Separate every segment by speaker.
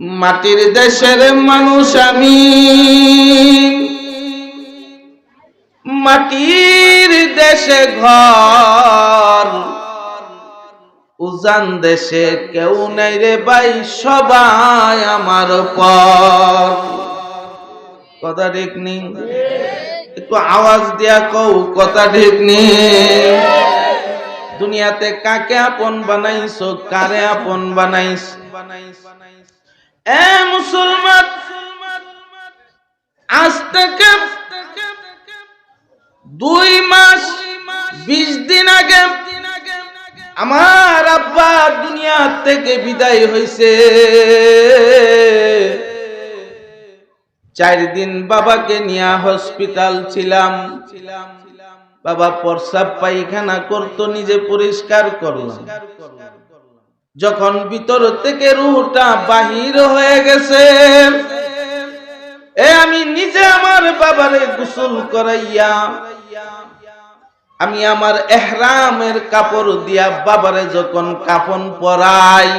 Speaker 1: মাটির দেশের মানুষ আমি। মাটির দেশে ঘর, উজান দেশে কেউ নাই রে ভাই, সবাই আমার পর। কথা ঠিক নেই? একটু আওয়াজ দিয়া কও, কথা ঠিক দুনিয়াতে কাকে আপন বানাইছো, কারে আপন বানাইছ? মুসলমান, আজ দুই মাস, বিশ দিন আগে আমার আব্বা দুনিয়া থেকে বিদায় হয়েছে চার দিন বাবাকে নিয়ে হসপিটাল ছিলাম। বাবা প্রসাব পায়খানা করতো, নিজে পরিষ্কার করলাম। যখন ভিতর থেকে রুহটা বাহির হয়ে গেছে আমি নিজে আমার বাবারে গোসল করাইয়া, আমি আমার এহরামের কাপড় দিয়া বাবারে যখন কাফন পরাই,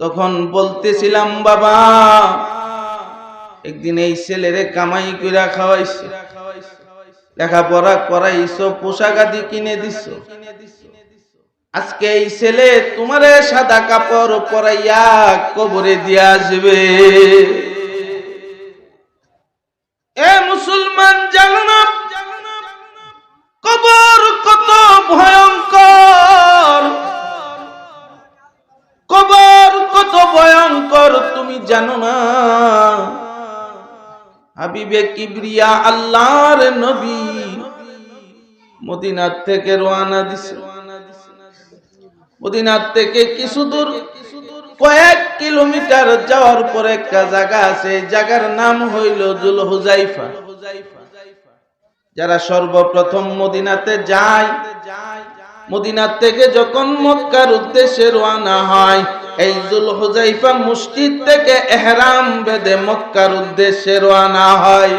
Speaker 1: তখন বলতেছিলাম, বাবা, একদিন এই ছেলেরে কামাই কইরা খাওয়াইছে, লেখাপড়া করাইছো, পোশাক আদি কিনে দিছো। আজকে এই ছেলে তোমারে সাদা কাপড় পরাইয়া কবরে দিয়া আসবে। এ মুসলমান, জানো কবর কত ভয়ঙ্কর। কবর কত ভয়ঙ্কর, তুমি জানো না? হাবিবে কিবরিয়া আল্লাহর নবী মদিনার থেকে রোয়ানা দিছে। মদিনার থেকে কিছু দূর, কয়েক কিলোমিটার যাওয়ার পর একটা জায়গা আছে, জায়গার নাম হইল জুল হুজাইফা যারা সর্বপ্রথম মদিনাতে যায়, মদিনার থেকে যখন মক্কার উদ্দেশ্যে রওনা হয়, এই জুল হুজাইফা মসজিদ থেকে এহরাম বেদে মক্কার উদ্দেশ্যে রওনা হয়।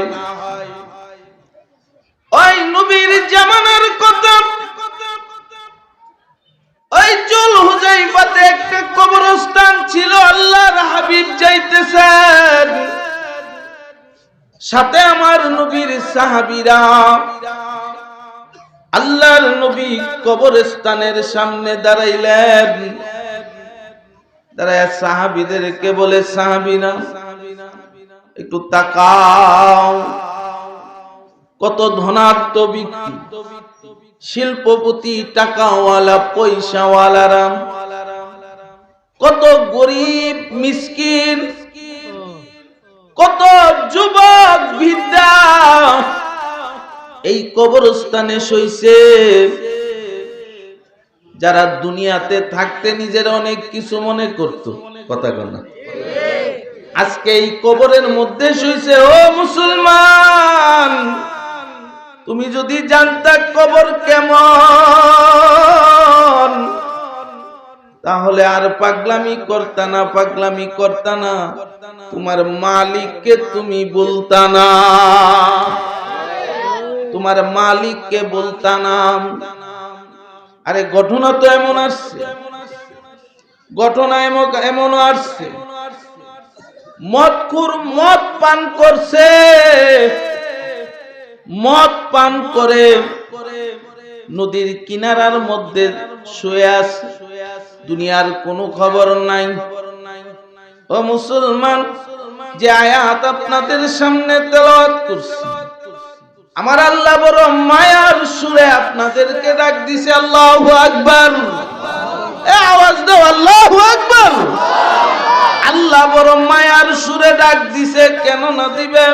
Speaker 1: ওই নবীর জামানার কথা ওই চুল হুজাইফাতে একটা কবরস্থান ছিল, আল্লাহর হাবিব যাইতেছেন। সাথে আমার নবীর আল্লাহর নবী কবরস্থানের সামনে দাঁড়াইলেন। দাঁড়ায় বলে, সাহাবীরা, একটু তাকাও। কত ধনাত্ম শিল্পপতি, টাকাওয়ালা, পয়সাওয়ালারা। কত গরিব, মিসকিন, কত যুবক বিদ্যা এই কবরস্থানে সইছে। যারা দুনিয়াতে থাকতে নিজের অনেক কিছু মনে করত, কথা কনা আজকে এই কবরের মধ্যে শুইছে ও মুসলমান। তুমি যদি জানতা কবর কেমন? তাহলে আর পাগলামি করতা না, পাগলামি করতা না। তোমার মালিককে তুমি বলতা না। তোমার মালিককে বলতা না। আরে ঘটনা তো এমন আসছে। ঘটনা এমন আসছে। মদখুর মদ পান করছে। মদ পান করে নদীর কিনারার মধ্যে দুনিয়ার কোনো খবর নাই। ও মুসলমান, যে আয়াত আপনাদের সামনে করছি, আমার আল্লাহ বড় মায়ার সুরে আপনাদেরকে ডাক দিছে, আল্লাহু আকবার। আল্লাহু বড় মায়ার সুরে ডাক দিছে, কেন না দিবে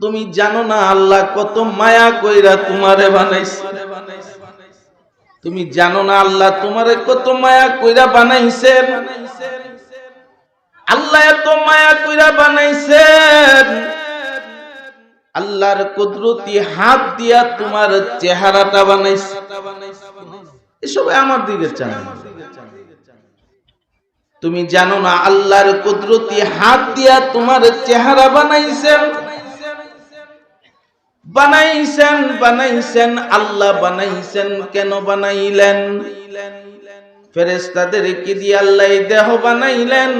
Speaker 1: তুমি জানো না আল্লাহ কত মায়া কইরা তোমারে বানাইছে। তুমি জানো না আল্লাহ তোমারে কত মায়া কইরা বানাইছেন আল্লাহ এত মায়া কইরা বানাইছেন আল্লাহর কুদরতি হাত দিয়া তোমার চেহারাটা বানাইছে। এসব আমার দিকে চান তুমি জানো না আল্লাহর কুদরতি হাত দিয়া তোমার চেহারা বানাইছেন বানাইছেন বানাইছেন, আল্লাহ বানাইছেন, কেন বানাইলেন? ফেরেস্তাদেরকে দিয়ে আল্লাহ দেহ বানাইলেন?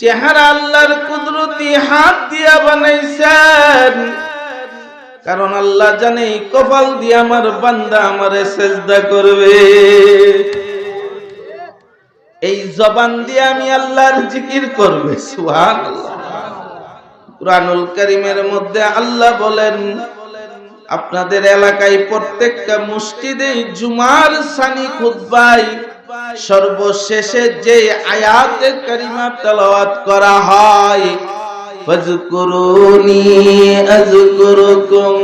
Speaker 1: চেহারা আল্লাহর কুদরতি হাত দিয়া বানাইছেন। কারণ আল্লাহ জানে কপাল দিয়ে আমার বান্দা আমারে সেজদা করবে। এই জবান দিয়ে আমি আল্লাহর জিকির করবে, সুবহানাল্লাহ। কুরআনুল করিমের মধ্যে আল্লাহ বলেন, আপনাদের এলাকায় প্রত্যেকটা মসজিদে জুমার সানি খুতবায় সর্বশেষে যে আয়াতে কারিমা তেলাওয়াত করা হয়, ফজকুরুনি আযকুরুকুম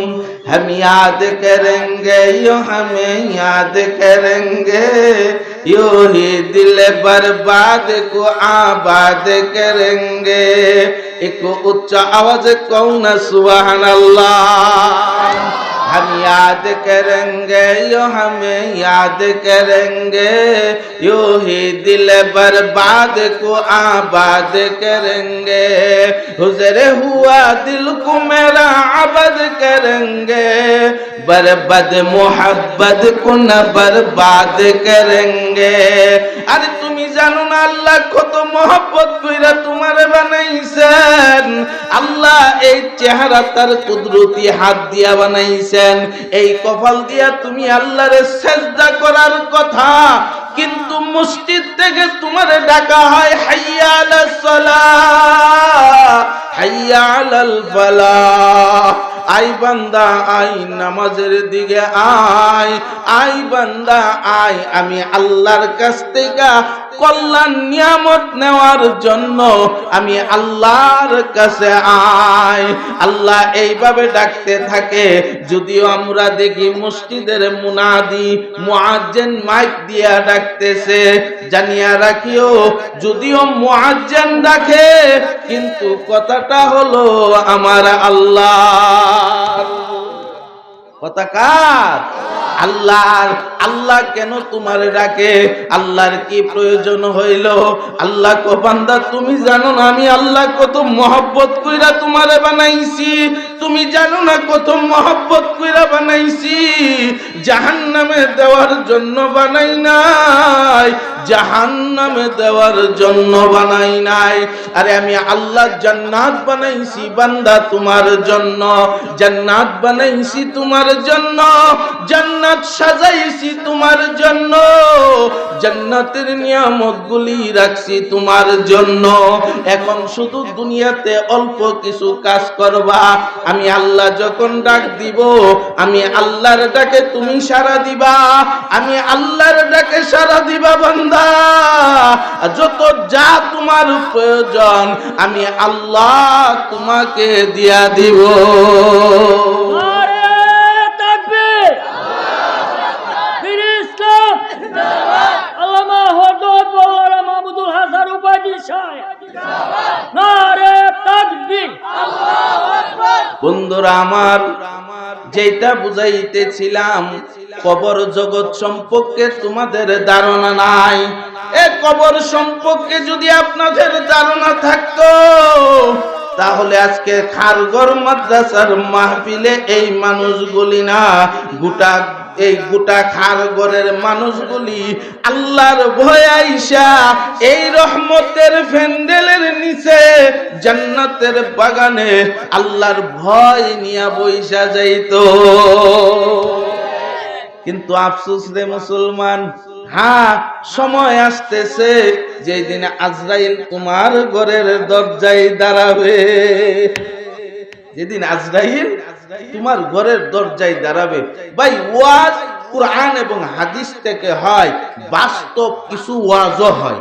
Speaker 1: हम याद करेंगे, यो हमें याद करेंगे। यो ही दिल बर्बाद को आबाद करेंगे। एक उच्च आवाज़ कौन सुबह अल्लाह। हम याद करेंगे, यो हमें याद करेंगे। यो ही दिल बर्बाद को आबाद करेंगे। हुजर हुआ दिल को मेरा आबाद करेंगे। बर्बाद मोहब्बत को न बर्बाद करेंगे अरे তুমি জানো না আল্লাহ কত মহব্বত কইরা তোমার বানাইছেন আল্লাহ এই চেহারা তার কুদরতি হাত দিয়া বানাইছেন এই কপাল দিয়া তুমি আল্লাহরে সেজদা করার কথা কিন্তু মসজিদ থেকে তোমার ডাকা হয় হাইয়া আলাস সালাহ হাইয়া আলাল ফালাহ আই বান্দা আই নামাজের দিকে আয়। আই বান্দা আয় আমি আল্লাহর কাছ থেকে কল্যাণ নিয়ামত নেওয়ার জন্য আমি আল্লাহর কাছে আয়। আল্লাহ এইভাবে ডাকতে থাকে, যদিও আমরা দেখি মসজিদের মুনাদি মুআজ্জিন মাইক দিয়া ডাকতেছে, জানিয়া রাখিও, যদিও মুআজ্জিন ডাকে, কিন্তু কথাটা হলো আমার আল্লাহ কথা কার? আল্লাহর, আল্লাহ কেন তোমার ডাকে? আল্লাহর কি প্রয়োজন হইল? আল্লাহ কো বান্দা, তুমি জানো না আমি আল্লাহ কত মহব্বত কইরা তোমারে বানাইছি? তুমি জানো না কত মহব্বত কইরা বানাইছি? জাহান্নামে দেওয়ার জন্য বানাই নাই। জাহান্নামে দেওয়ার জন্য বানাই নাই। আরে আমি আল্লাহ জান্নাত বানাইছি বান্দা তোমার জন্য। জান্নাত বানাইছি তোমার জন্য। জান্নাত সাজাইছি তোমার জন্য। জান্নাতের নিয়ামত গুলি রাখছি তোমার জন্য। এখন শুধু দুনিয়াতে অল্প কিছু কাজ করবা। আমি আল্লাহ যখন ডাক দিব, আমি আল্লাহর ডাকে তুমি সারা দিবা। আমি আল্লাহর ডাকে সারা দিবা বান্দা। যত যা তোমার প্রয়োজন, আমি আল্লাহ তোমাকে দিয়া দিব। বন্ধুরা আমার যেটা বুঝাইতেছিলাম, কবর জগৎ সম্পর্কে তোমাদের ধারণা নাই। এ কবর সম্পর্কে যদি আপনাদের ধারণা থাকতো, তাহলে আজকে খারগর মাদ্রাসার মাহফিলে এই মানুষগুলি না গোটা এই গোটা খারগরের মানুষগুলি আল্লাহর ভয় আইসা এই রহমতের ফ্যান্ডেলের নিচে জান্নাতের বাগানে আল্লাহর ভয় নিয়া বইসা যাইতো। কিন্তু আফসুস রে মুসলমান হ্যাঁ সময় আসতেছে যেই দিন আজরাইল তোমার ঘরের দরজায় দাঁড়াবে। যেদিন আজরাইল তোমার ঘরের দরজায় দাঁড়াবে। ভাই, ওয়াজ কোরআন এবং হাদিস থেকে হয়, বাস্তব কিছু ওয়াজও হয়।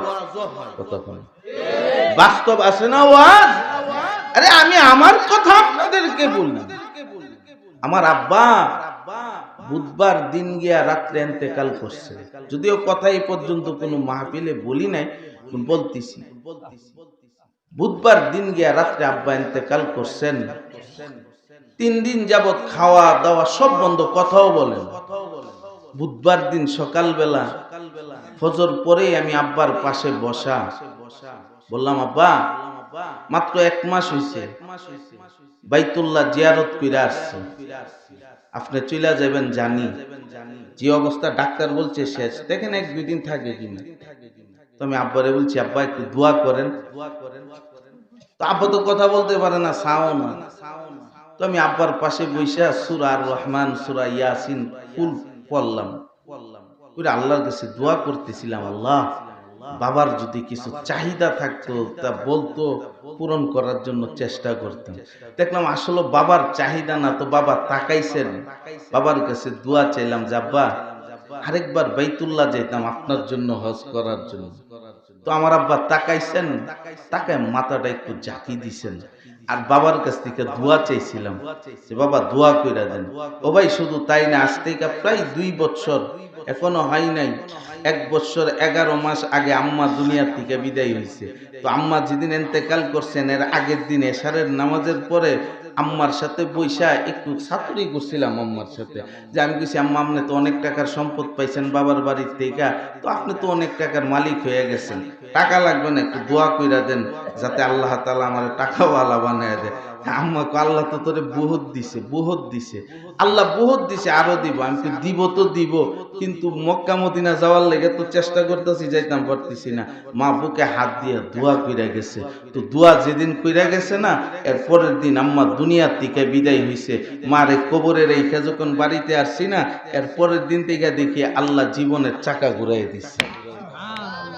Speaker 1: বাস্তব আছে না ওয়াজ? আরে, আমি আমার কথা আপনাদেরকে বলি আমার আব্বা বুধবার দিন গিয়া রাত্রে এতেকাল করছে। যদিও কথা এই পর্যন্ত কোনো মাহফিলে বলি নাই বলতেছি। বুধবার দিন গিয়া রাত্রে আব্বা এতেকাল করছেন। তিন দিন যাবত খাওয়া দাওয়া সব বন্ধ, কথাও বলেন বুধবার দিন সকালবেলা ফজর পরে আমি আব্বার পাশে বসা। বললাম, আব্বা, মাত্র এক মাস হইছে। বাইতুল্লাহ জিয়ারত কইরা আসছে। আপনি চইলা যাবেন জানি। যে অবস্থা ডাক্তার বলছে শেষ। দেখেন এক দুই দিন থাকে কিনা। তো আমি আব্বারে বলছি, আব্বা, একটু দোয়া করেন। তো আব্বা তো কথা বলতে পারে না সাও না। তো আমি আব্বার পাশে বইসা সুরা রহমান, সুরা ইয়াসিন ফুল পড়লাম। আল্লাহর কাছে দোয়া করতেছিলাম, আল্লাহ, বাবার যদি কিছু চাহিদা থাকতো, তা বলতো, পূরণ করার জন্য চেষ্টা করতাম। দেখলাম আসলে বাবার চাহিদা না, তো বাবা তাকাইছেন। বাবার কাছে দোয়া চাইলাম যে, আব্বা, আরেকবার বাইতুল্লাহ যেতাম আপনার জন্য হজ করার জন্য। তো আমার আব্বা তাকাইছেন, তাকায় মাথাটা একটু জাকি দিছেন। আর বাবার কাছ থেকে দোয়া চাইছিলাম যে, বাবা, দোয়া কইরা দেন। ও ভাই, শুধু তাই না আজ থেকে প্রায় দুই বছর এখনও হয় নাই। এক বছর এগারো মাস আগে আম্মা দুনিয়ার থেকে বিদায় হয়েছে তো আম্মা যেদিন এন্তেকাল করছেন, এর আগের দিন এশারের নামাজের পরে আম্মার সাথে বৈশা একটু ছাত্রই করছিলাম আম্মার সাথে। যে, আমি কিছু আম্মা, আপনি তো অনেক টাকার সম্পদ পাইছেন বাবার বাড়ির থেকে। তো আপনি তো অনেক টাকার মালিক হয়ে গেছেন। টাকা লাগবে না, একটু দোয়া কইরা দেন, যাতে আল্লাহ তালা আমার টাকাওয়ালা বানায় দেয়। আম্মা আল্লাহ তো তোরে বহুত দিছে বহুত দিছে। আল্লাহ বহুত দিছে, আরও দিব, আমি তো দিব তো দিব, কিন্তু মক্কা মদিনা যাওয়ার লেগে তো চেষ্টা করতেছি, যাইতাম পারতেছি না। মা বুকে হাত দিয়ে দোয়া কইরা গেছে। তো দোয়া যেদিন কইরা গেছে না, এর পরের দিন আম্মা দুনিয়ার থেকে বিদায় হইছে। মারে কবরের এই যখন বাড়িতে আসছি না, এর পরের দিন থেকে দেখি আল্লাহ জীবনের চাকা ঘুরাই দিচ্ছে